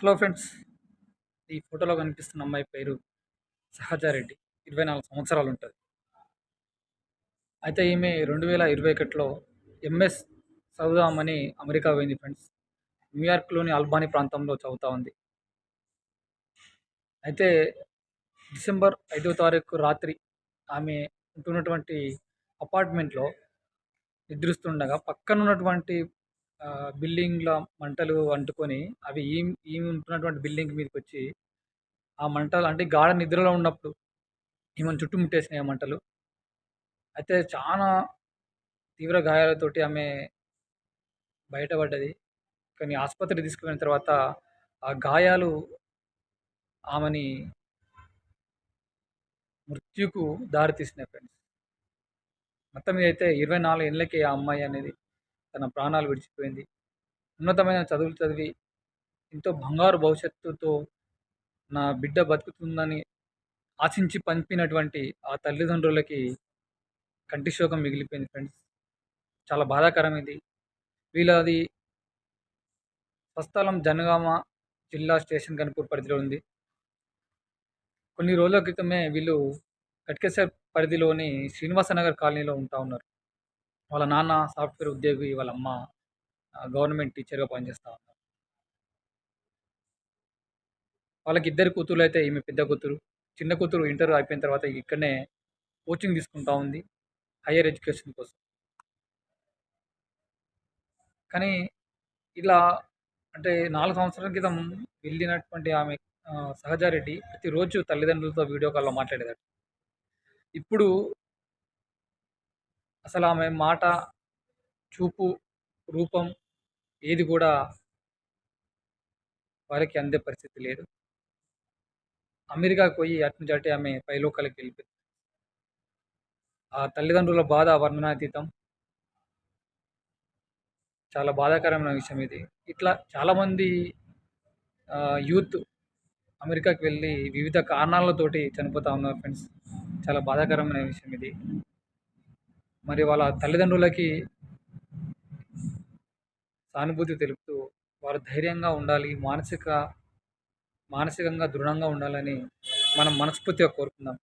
Hello friends. ఈ ఫోటోలో కనిపిస్తున్న అమ్మాయి పేరు సహజారెడ్డి. ఇరవై నాలుగు సంవత్సరాలు ఉంటుంది. అయితే ఈమె రెండు వేల ఇరవై ఒకటిలో ఎంఎస్ చదువుదామని అమెరికా పోయింది ఫ్రెండ్స్. న్యూయార్క్లోని అల్బానీ ప్రాంతంలో చదువుతూ ఉంది. అయితే డిసెంబర్ ఐదో తారీఖు రాత్రి ఆమె ఉంటున్నటువంటి అపార్ట్మెంట్లో నిద్రిస్తుండగా పక్కన ఉన్నటువంటి బిల్డింగ్లో మంటలు అంటుకొని అవి ఈ ఈమె ఉంటున్నటువంటి బిల్డింగ్ మీదకి వచ్చి ఆ మంటలు అంటే గాఢ నిద్రలో ఉన్నప్పుడు ఈమెను చుట్టుముట్టేసినాయి ఆ మంటలు? అయితే చాలా తీవ్ర గాయాలతోటి ఆమె బయటపడ్డది. కానీ ఆసుపత్రికి తీసుకుపోయిన తర్వాత ఆ గాయాలు ఆమెని మృత్యుకు దారితీసినాయి ఫ్రెండ్స్. మొత్తం మీద అయితే ఇరవై నాలుగు ఏళ్ళకి ఆ అమ్మాయి అనేది తన ప్రాణాలు విడిచిపోయింది. ఉన్నతమైన చదువులు చదివి ఎంతో బంగారు భవిష్యత్తుతో నా బిడ్డ బతుకుతుందని ఆశించి పంపినటువంటి ఆ తల్లిదండ్రులకి కంటి శోకం మిగిలిపోయింది ఫ్రెండ్స్ చాలా బాధాకరం ఇది వీళ్ళది స్వస్థలం జనగామ జిల్లా స్టేషన్ కనుపూర్ పరిధిలో ఉంది. కొన్ని రోజుల క్రితమే వీళ్ళు కట్కేశ్వర్ పరిధిలోని శ్రీనివాసనగర్ కాలనీలో ఉంటా ఉన్నారు. వాళ్ళ నాన్న సాఫ్ట్వేర్ ఉద్యోగి వాళ్ళ అమ్మ గవర్నమెంట్ టీచర్గా పనిచేస్తూ ఉన్నారు. వాళ్ళకి ఇద్దరు కూతురు అయితే ఈమె పెద్ద కూతురు. చిన్న కూతురు ఇంటర్ అయిపోయిన తర్వాత ఇక్కడనే కోచింగ్ తీసుకుంటా ఉంది హయ్యర్ ఎడ్యుకేషన్ కోసం. కానీ ఇలా అంటే నాలుగు సంవత్సరాల క్రితం వెళ్ళినటువంటి ఆమె సహజారెడ్డి ప్రతిరోజు తల్లిదండ్రులతో వీడియో కాల్లో మాట్లాడేదట. ఇప్పుడు అసలు ఆమె మాట చూపు రూపం ఏది కూడా వారికి అందే పరిస్థితి లేదు. అమెరికాకు పోయి అటు ఆమె పైలోకాలకి వెళ్ళిపోయింది. ఆ తల్లిదండ్రుల బాధ వర్ణనాతీతం చాలా బాధాకరమైన విషయం ఇది. ఇట్లా చాలామంది యూత్ అమెరికాకి వెళ్ళి వివిధ కారణాలతోటి చనిపోతా ఉన్నారు ఫ్రెండ్స్. చాలా బాధాకరమైన విషయం ఇది. మరి వాళ్ళ తల్లిదండ్రులకి సానుభూతి తెలుపుతూ వారు ధైర్యంగా ఉండాలి మానసిక మానసికంగా దృఢంగా ఉండాలని మనం మనస్ఫూర్తిగా కోరుకుందాం.